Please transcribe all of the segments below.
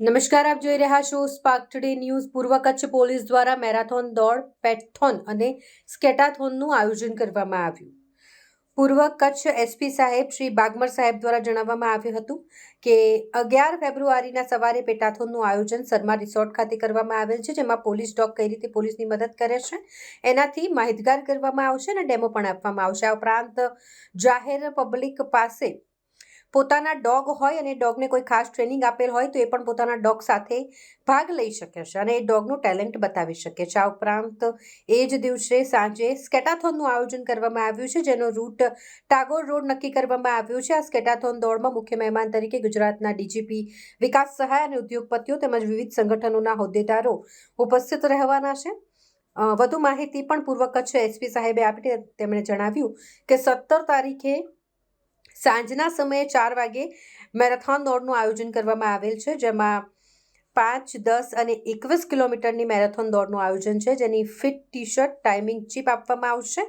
નમસ્કાર, આપ જોઈ રહ્યા છો સ્પાર્ક ટુડે ન્યૂઝ પૂર્વ કચ્છ પોલીસ દ્વારા મેરાથોન દોડ, પેટથોન અને સ્કેટાથોનનું આયોજન કરવામાં આવ્યું. પૂર્વ કચ્છ એસપી સાહેબ શ્રી બાગમર સાહેબ દ્વારા જણાવવામાં આવ્યું હતું કે અગિયાર ફેબ્રુઆરીના સવારે પેટાથોનનું આયોજન શર્મા રિસોર્ટ ખાતે કરવામાં આવેલ છે, જેમાં પોલીસ ડોગ કઈ રીતે પોલીસની મદદ કરે છે, એનાથી માહિતગાર કરવામાં આવશે અને ડેમો પણ આપવામાં આવશે. આ ઉપરાંત જાહેર પબ્લિક પાસે પોતાના ડોગ હોય અને ડોગને કોઈ ખાસ ટ્રેનિંગ આપેલ હોય તો એ પણ પોતાના ડોગ સાથે ભાગ લઈ શકે છે અને એ ડોગનું ટેલેન્ટ બતાવી શકે છે. આ ઉપરાંત એ જ દિવસે સાંજે સ્કેટાથોનનું આયોજન કરવામાં આવ્યું છે, જેનો રૂટ ટાગોર રોડ નક્કી કરવામાં આવ્યો છે. આ સ્કેટાથોન દોડમાં મુખ્ય મહેમાન તરીકે ગુજરાતના ડીજીપી, વિકાસ સહાય અને ઉદ્યોગપતિઓ તેમજ વિવિધ સંગઠનોના હોદ્દેદારો ઉપસ્થિત રહેવાના છે. વધુ માહિતી પણ પૂર્વ કચ્છ એસપી સાહેબે આપી તેમણે જણાવ્યું કે સત્તર તારીખે સાંજના સમયે ચાર વાગે મેરેથોન દોડનું આયોજન કરવામાં આવેલ છે, જેમાં પાંચ, દસ અને એકવીસ કિલોમીટરની મેરેથોન દોડનું આયોજન છે, જેની fit T shirt timing chip આપવામાં આવશે.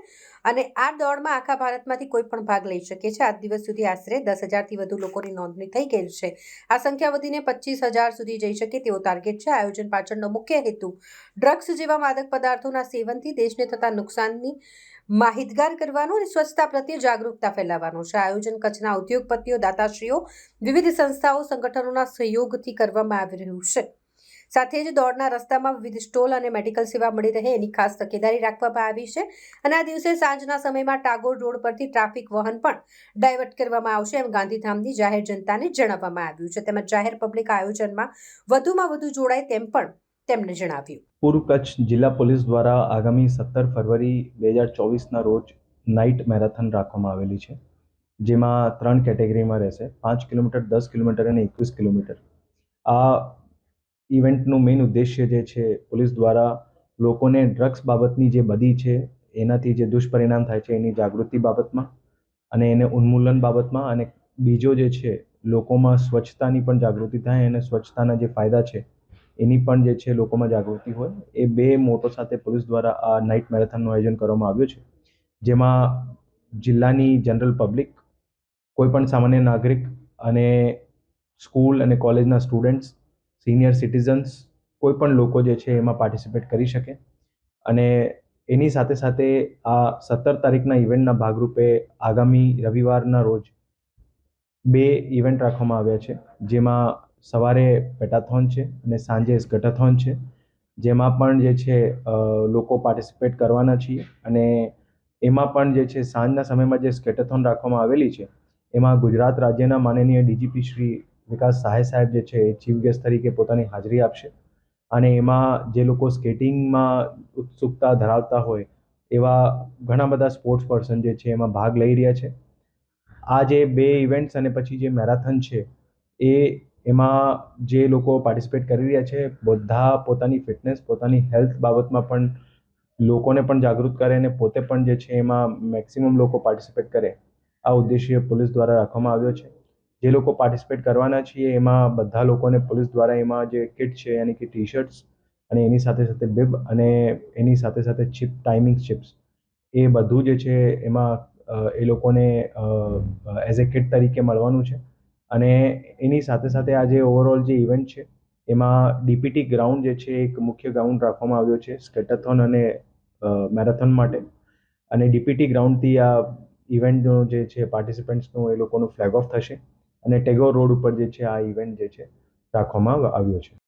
અને આ દોડમાં આખા ભારતમાંથી કોઈ પણ ભાગ લઈ શકે છે. આજ દિવસ સુધી આશરે દસ હજારથી વધુ લોકોની નોંધણી થઈ ગઈ છે. આ સંખ્યા વધીને પચીસ હજાર સુધી જઈ શકે તેવો ટાર્ગેટ છે. આયોજન પાછળનો મુખ્ય હેતુ ડ્રગ્સ જેવા માદક પદાર્થોના સેવનથી દેશને થતા નુકસાનની માહિતગાર કરવાનો અને સ્વચ્છતા પ્રત્યે જાગૃતતા ફેલાવવાનો છે. આયોજન કચ્છના ઉદ્યોગપતિઓ, દાતાશ્રીઓ, વિવિધ સંસ્થાઓ, સંગઠનોના સહયોગથી કરવામાં આવી રહ્યું છે. સાથે જ દોડના રસ્તામાં વિવિધ સ્ટોલ અને મેડિકલ સેવા મળી રહે એની ખાસ તકેદારી રાખવામાં આવી છે. અને આ દિવસે સાંજના સમયમાં ટાગોર રોડ પરથી ટ્રાફિક વહન પણ ડાયવર્ટ કરવામાં આવશે એમ ગાંધીધામની જાહેર જનતાને જણાવવામાં આવ્યું છે. તેમજ જાહેર પબ્લિક આયોજનમાં વધુમાં વધુ જોડાય તેમ પણ તેમણે જણાવ્યું. પૂર્વ કચ્છ જિલ્લા પોલીસ દ્વારા આગામી સત્તર ફરવરી બે હજાર ચોવીસના રોજ નાઇટ મેરેથોન રાખવામાં આવેલી છે, જેમાં ત્રણ કેટેગરીમાં રહેશે. પાંચ કિલોમીટર, દસ કિલોમીટર અને એકવીસ કિલોમીટર. આ ઇવેન્ટનું મેઇન ઉદ્દેશ્ય જે છે, પોલીસ દ્વારા લોકોને ડ્રગ્સ બાબતની જે બધી છે, એનાથી જે દુષ્પરિણામ થાય છે, એની જાગૃતિ બાબતમાં અને એને ઉન્મૂલન બાબતમાં અને બીજો જે છે, લોકોમાં સ્વચ્છતાની પણ જાગૃતિ થાય અને સ્વચ્છતાના જે ફાયદા છે, એની પણ જે છે, લોકોમાં જાગૃતિ હોય, એ બે મોટો સાથે પોલીસ દ્વારા આ નાઇટ મેરેથોનનું આયોજન કરવામાં આવ્યું છે. જેમાં જિલ્લાની જનરલ પબ્લિક કોઈપણ સામાન્ય નાગરિક અને સ્કૂલ અને કોલેજના સ્ટુડન્ટ્સ સિનિયર સિટીઝન્સ કોઈ પણ લોકો જે છે એમાં પાર્ટિસિપેટ કરી શકે. અને એની સાથે સાથે આ સત્તર તારીખના ઇવેન્ટના ભાગરૂપે આગામી રવિવારના રોજ બે ઇવેન્ટ રાખવામાં આવ્યા છે. જેમાં સવારે પેટાથોન છે અને સાંજે સ્કટાથોન છે. જેમાં પણ જે છે લોકો પાર્ટિસિપેટ કરવાના છીએ અને એમાં પણ જે છે, સાંજના સમયમાં જે સ્કેટાથોન રાખવામાં આવેલી છે, એમાં ગુજરાત રાજ્યના માનનીય ડીજીપી શ્રી વિકાસ સહાય સાહેબ જે છે એ ચીફ ગેસ્ટ તરીકે પોતાની હાજરી આપશે. અને એમાં જે લોકો સ્કેટિંગમાં ઉત્સુકતા ધરાવતા હોય, એવા ઘણા બધા સ્પોર્ટ્સ પર્સન જે છે એમાં ભાગ લઈ રહ્યા છે. આ જે બે ઇવેન્ટ્સ અને પછી જે મેરાથન છે, એ એમાં જે લોકો પાર્ટિસિપેટ કરી રહ્યા છે, બધા પોતાની ફિટનેસ પોતાની હેલ્થ બાબતમાં પણ લોકોને પણ જાગૃત કરે અને પોતે પણ જે છે એમાં મેક્સિમમ લોકો પાર્ટિસિપેટ કરે. આ ઉદ્દેશ્ય પોલીસ દ્વારા રાખવામાં આવ્યો છે. જે લોકો પાર્ટિસિપેટ કરવાના છીએ, એમાં બધા લોકોને પોલીસ દ્વારા એમાં જે કિટ છે યાની કે ટી શર્ટ્સ અને એની સાથે સાથે બિબ અને એની સાથે સાથે ચિપ ટાઈમિંગ ચિપ્સ એ બધું જે છે, એમાં એ લોકોને એઝ એ કિટ તરીકે મળવાનું છે. અને એની સાથે સાથે આ જે ઓવરઓલ જે ઇવેન્ટ છે, એમાં ડીપીટી ગ્રાઉન્ડ જે છે, એક મુખ્ય ગ્રાઉન્ડ રાખવામાં આવ્યો છે, સ્કેટાથોન અને મેરેથોન માટે. અને ડીપીટી ગ્રાઉન્ડથી આ ઇવેન્ટનો જે છે પાર્ટિસિપન્ટ્સનું એ લોકોનું ફ્લેગ ઓફ થશે. અને ટેગોર રોડ ઉપર જે છે આ ઇવેન્ટ જે છે રાખવામાં આવ્યો છે.